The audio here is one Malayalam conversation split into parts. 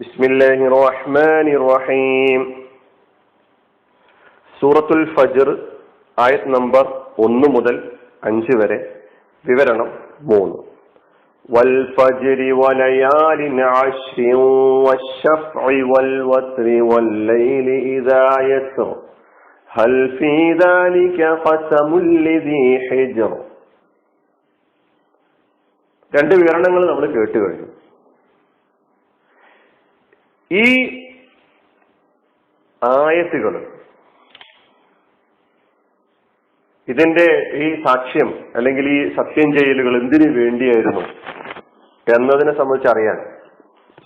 بسم الله الرحمن الرحيم സൂറത്തുൽ ഫജർ ആയത് നമ്പർ ഒന്ന് മുതൽ അഞ്ച് വരെ വിവരണം മൂന്ന് والفجر وليال عشر والشفع والوتر والليل إذا يسر هل في ذلك قسم لذي حجر രണ്ട് വിവരണങ്ങൾ നമ്മൾ കേട്ട് കഴിഞ്ഞു ഈ ആയത്തുകൾ ഇതിന്റെ ഈ സാക്ഷ്യം അല്ലെങ്കിൽ ഈ സത്യം ചെയ്യലുകൾ എന്തിനു വേണ്ടിയായിരുന്നു എന്നതിനെ സംബന്ധിച്ച് അറിയാൻ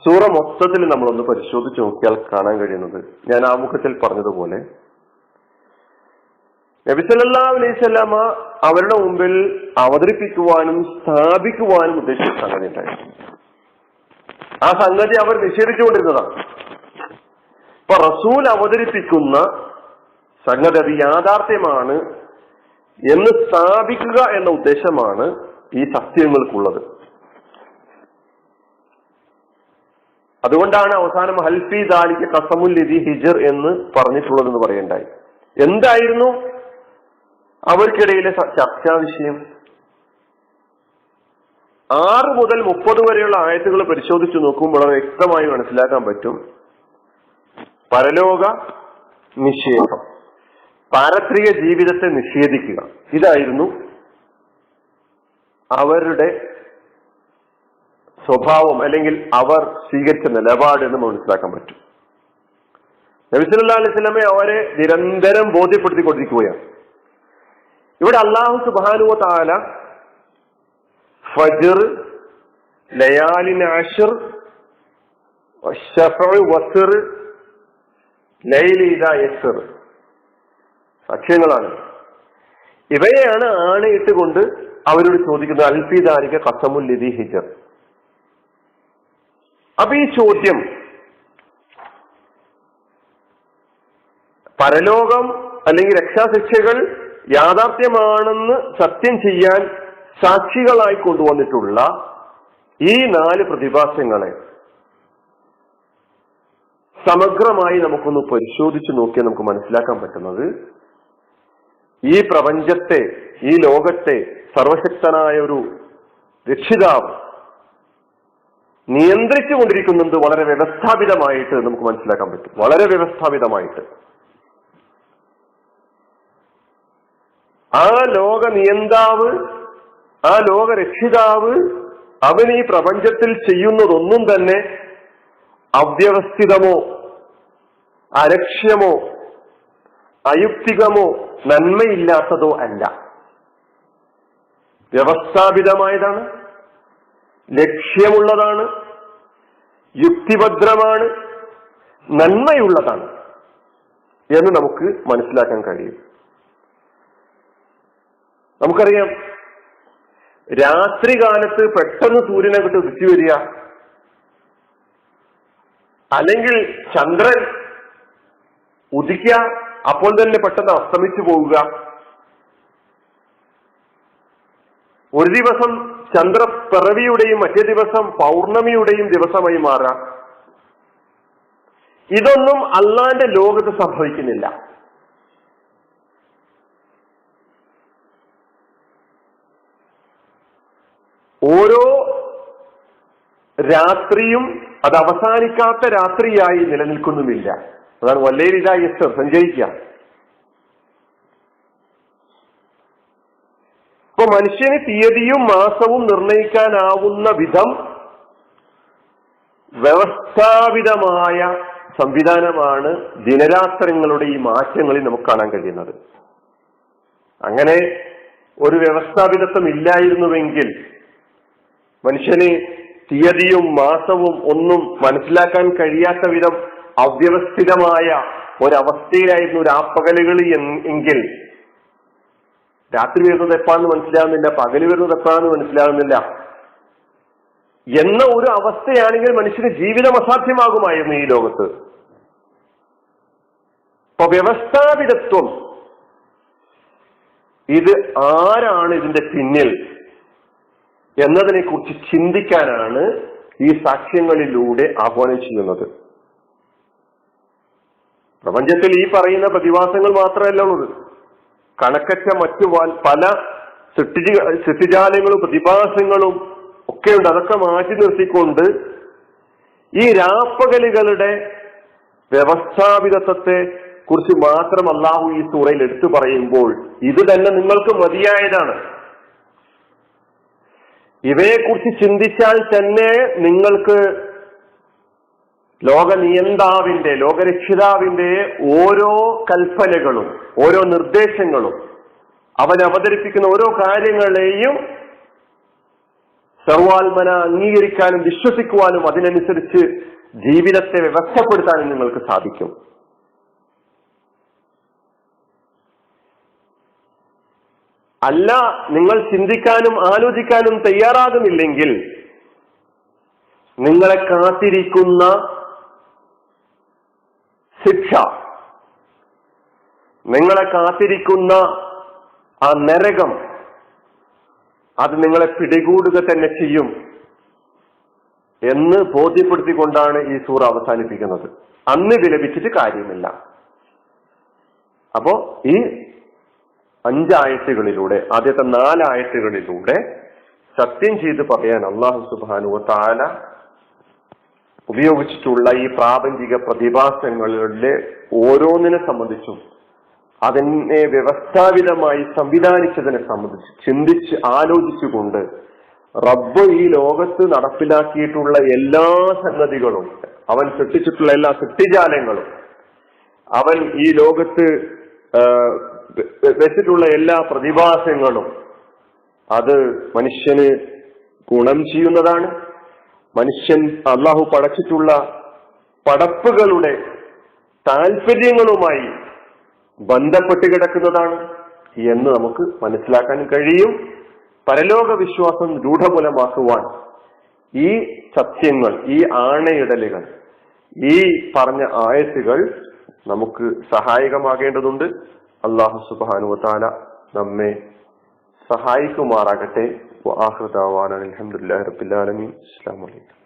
സൂറ മൊത്തത്തിൽ നമ്മളൊന്ന് പരിശോധിച്ച് നോക്കിയാൽ കാണാൻ കഴിയുന്നത് ഞാൻ ആമുഖത്തിൽ പറഞ്ഞതുപോലെ നബിസല്ലാ അലൈവല്ലാമ അവരുടെ മുമ്പിൽ അവതരിപ്പിക്കുവാനും സ്ഥാപിക്കുവാനും ഉദ്ദേശിച്ച സംഗതി ഉണ്ടായിരുന്നു ആ സംഗതി അവർ നിഷേധിച്ചുകൊണ്ടിരുന്നതാണ്. ഇപ്പൊ റസൂൽ അവതരിപ്പിക്കുന്ന സംഗതി അത് യാഥാർത്ഥ്യമാണ് എന്ന് സ്ഥാപിക്കുക എന്ന ഉദ്ദേശമാണ് ഈ സത്യങ്ങൾക്കുള്ളത്. അതുകൊണ്ടാണ് അവസാനം ഹൽഫി ദാലിക്ക് കസമുൽ ലിതി ഹിജർ എന്ന് പറഞ്ഞിട്ടുള്ളതെന്ന് പറയണ്ടായി. എന്തായിരുന്നു? അവർക്കിടയിലെ ചർച്ചാ വിഷയം. ആറ് മുതൽ മുപ്പത് വരെയുള്ള ആയത്തുകൾ പരിശോധിച്ചു നോക്കുമ്പോൾ വളരെ വ്യക്തമായി മനസ്സിലാക്കാൻ പറ്റും. പരലോക നിഷേധം. പാരത്രിക ജീവിതത്തെ നിഷേധിക്കുക. ഇതായിരുന്നു അവരുടെ സ്വഭാവം അല്ലെങ്കിൽ അവർ സ്വീകരിച്ച നിലപാട് എന്ന് മനസ്സിലാക്കാൻ പറ്റും. നബിസുല്ലാ അലൈഹി സ്വലമെ അവരെ നിരന്തരം ബോധ്യപ്പെടുത്തിക്കൊണ്ടിരിക്കുകയാണ്. ഇവിടെ അള്ളാഹു സുബാനുവ താല ഫജർ ലയാലിൻ ആഷിർ വസർ ലൈലിദ യസർ. ഇവയെയാണ് ആണയിട്ടുകൊണ്ട് അവരോട് ചോദിക്കുന്നത് അൽഫിദാരിക കസമുൽ ലിദി ഹിജർ. അപ്പൊ ഈ ചോദ്യം പരലോകം അല്ലെങ്കിൽ രക്ഷാശിക്ഷകൾ യാഥാർത്ഥ്യമാണെന്ന് സത്യം ചെയ്യാൻ സാക്ഷികളായി കൊണ്ടുവന്നിട്ടുള്ള ഈ നാല് പ്രതിഭാസങ്ങളെ സമഗ്രമായി നമുക്കൊന്ന് പരിശോധിച്ച് നോക്കിയാൽ നമുക്ക് മനസ്സിലാക്കാൻ പറ്റുന്നത് ഈ പ്രപഞ്ചത്തെ ഈ ലോകത്തെ സർവശക്തനായ ഒരു രക്ഷിതാവ് നിയന്ത്രിച്ചു കൊണ്ടിരിക്കുന്നുണ്ട് വളരെ വ്യവസ്ഥാപിതമായിട്ട് നമുക്ക് മനസ്സിലാക്കാൻ പറ്റും. വളരെ വ്യവസ്ഥാപിതമായിട്ട്. ആ ലോക നിയന്താവ് ആ ലോക രക്ഷിതാവ് അവൻ ഈ പ്രപഞ്ചത്തിൽ ചെയ്യുന്നതൊന്നും തന്നെ അവ്യവസ്ഥിതമോ അലക്ഷ്യമോ അയുക്തികമോ നന്മയില്ലാത്തതോ അല്ല. വ്യവസ്ഥാപിതമായതാണ് ലക്ഷ്യമുള്ളതാണ് യുക്തിഭദ്രമാണ് നന്മയുള്ളതാണ് എന്ന് നമുക്ക് മനസ്സിലാക്കാൻ കഴിയും. നമുക്കറിയാം രാത്രി കാലത്ത് പെട്ടെന്ന് സൂര്യനെ വിട്ട് ഉദിച്ചു വരിക. അല്ലെങ്കിൽ ചന്ദ്രൻ ഉദിക്കുക അപ്പോൾ തന്നെ പെട്ടെന്ന് അസ്തമിച്ചു പോവുക. ഒരു ദിവസം ചന്ദ്രപ്പിറവിയുടെയും മറ്റേ ദിവസം പൗർണമിയുടെയും ദിവസമായി മാറാം. ഇതൊന്നും അള്ളാന്റെ ലോകത്ത് സംഭവിക്കുന്നില്ല. ഓരോ രാത്രിയും അത് അവസാനിക്കാത്ത രാത്രിയായി നിലനിൽക്കുന്നുമില്ല. അതാണ് വല്ലേരിത എസ്റ്റർ സഞ്ചരിക്കുക. ഇപ്പൊ മനുഷ്യന് തീയതിയും മാസവും നിർണയിക്കാനാവുന്ന വിധം വ്യവസ്ഥാപിതമായ സംവിധാനമാണ് ദിനരാത്രങ്ങളുടെ ഈ മാറ്റങ്ങളിൽ നമുക്ക് കാണാൻ കഴിയുന്നത്. അങ്ങനെ ഒരു വ്യവസ്ഥാപിതത്വം ഇല്ലായിരുന്നുവെങ്കിൽ മനുഷ്യന് തീയതിയും മാസവും ഒന്നും മനസ്സിലാക്കാൻ കഴിയാത്ത വിധം അവ്യവസ്ഥിതമായ ഒരവസ്ഥയിലായിരുന്നു രാപ്പകലുകൾ എങ്കിൽ. രാത്രി വരുന്നത് എപ്പാന്ന് മനസ്സിലാകുന്നില്ല പകൽ വരുന്നത് എപ്പാന്ന് മനസ്സിലാകുന്നില്ല എന്ന ഒരു അവസ്ഥയാണെങ്കിൽ മനുഷ്യന് ജീവിതം അസാധ്യമാകുമായിരുന്നു ഈ ലോകത്ത്. അപ്പൊ വ്യവസ്ഥാപിതത്വം. ഇത് ആരാണ് ഇതിന്റെ പിന്നിൽ? എന്നതിനെ കുറിച്ച് ചിന്തിക്കാനാണ് ഈ സാക്ഷ്യങ്ങളിലൂടെ ആഹ്വാനം ചെയ്യുന്നത് പ്രപഞ്ചത്തിൽ ഈ പറയുന്ന പ്രതിഭാസങ്ങൾ മാത്രമല്ല ഉള്ളത്. കണക്കറ്റ മറ്റു പല സൃഷ്ടിജാലങ്ങളും പ്രതിഭാസങ്ങളും ഒക്കെ ഉണ്ട് അതൊക്കെ മാറ്റി നിർത്തിക്കൊണ്ട് ഈ രാപ്പകലുകളുടെ വ്യവസ്ഥാപിതത്വത്തെ കുറിച്ച് മാത്രം അള്ളാഹു ഈ സൂറയിൽ എടുത്തു പറയുമ്പോൾ ഇത് തന്നെ നിങ്ങൾക്ക് മതിയായതാണ്. ഇവയെക്കുറിച്ച് ചിന്തിച്ചാൽ തന്നെ നിങ്ങൾക്ക് ലോക നിയന്താവിന്റെ ലോകരക്ഷിതാവിന്റെ ഓരോ കൽപ്പനകളും ഓരോ നിർദ്ദേശങ്ങളും അവൻ അവതരിപ്പിക്കുന്ന ഓരോ കാര്യങ്ങളെയും സർവാത്മന അംഗീകരിക്കാനും വിശ്വസിക്കുവാനും അതിനനുസരിച്ച് ജീവിതത്തെ വ്യവസ്ഥപ്പെടുത്താനും നിങ്ങൾക്ക് സാധിക്കും. അല്ല നിങ്ങൾ ചിന്തിക്കാനും ആലോചിക്കാനും തയ്യാറാകുന്നില്ലെങ്കിൽ നിങ്ങളെ കാത്തിരിക്കുന്ന ശിക്ഷ നിങ്ങളെ കാത്തിരിക്കുന്ന ആ നരകം അത് നിങ്ങളെ പിടികൂടുക തന്നെ ചെയ്യും എന്ന് ബോധ്യപ്പെടുത്തിക്കൊണ്ടാണ് ഈ സൂറ അവസാനിപ്പിക്കുന്നത്. അന്ന് വിലപിച്ചിട്ട് കാര്യമില്ല. അപ്പോ ഈ അഞ്ചായത്തുകളിലൂടെ ആദ്യത്തെ നാലായത്തുകളിലൂടെ സത്യം ചെയ്ത് പറയാൻ അള്ളാഹു സുബാനു താല ഉപയോഗിച്ചിട്ടുള്ള ഈ പ്രാപഞ്ചിക പ്രതിഭാസങ്ങളുടെ ഓരോന്നിനെ സംബന്ധിച്ചും അതിനെ വ്യവസ്ഥാപിതമായി സംവിധാനിച്ചതിനെ സംബന്ധിച്ച് ചിന്തിച്ച് ആലോചിച്ചുകൊണ്ട് റബ്ബ് ഈ ലോകത്ത് നടപ്പിലാക്കിയിട്ടുള്ള എല്ലാ സംഗതികളും അവൻ സൃഷ്ടിച്ചിട്ടുള്ള എല്ലാ സൃഷ്ടിജാലങ്ങളും അവൻ ഈ ലോകത്ത് വെച്ചിട്ടുള്ള എല്ലാ പ്രതിഭാസങ്ങളും അത് മനുഷ്യന് ഗുണം ചെയ്യുന്നതാണ്. മനുഷ്യൻ അള്ളാഹു പടച്ചിട്ടുള്ള പടപ്പുകളുടെ താല്പര്യങ്ങളുമായി ബന്ധപ്പെട്ട് കിടക്കുന്നതാണ് എന്ന് നമുക്ക് മനസ്സിലാക്കാൻ കഴിയും. പരലോക വിശ്വാസം രൂഢമൂലമാക്കുവാൻ ഈ സത്യങ്ങൾ ഈ ആണയിടലുകൾ ഈ പറഞ്ഞ ആയത്തുകൾ നമുക്ക് സഹായകമാകേണ്ടതുണ്ട്. അള്ളാഹു സുബാനുവത്താല നമ്മെ സഹായിക്കുമാറാകട്ടെ. അലഹമുല്ലാ റബിലാലമീൻ അസ്സാം വലൈക്കും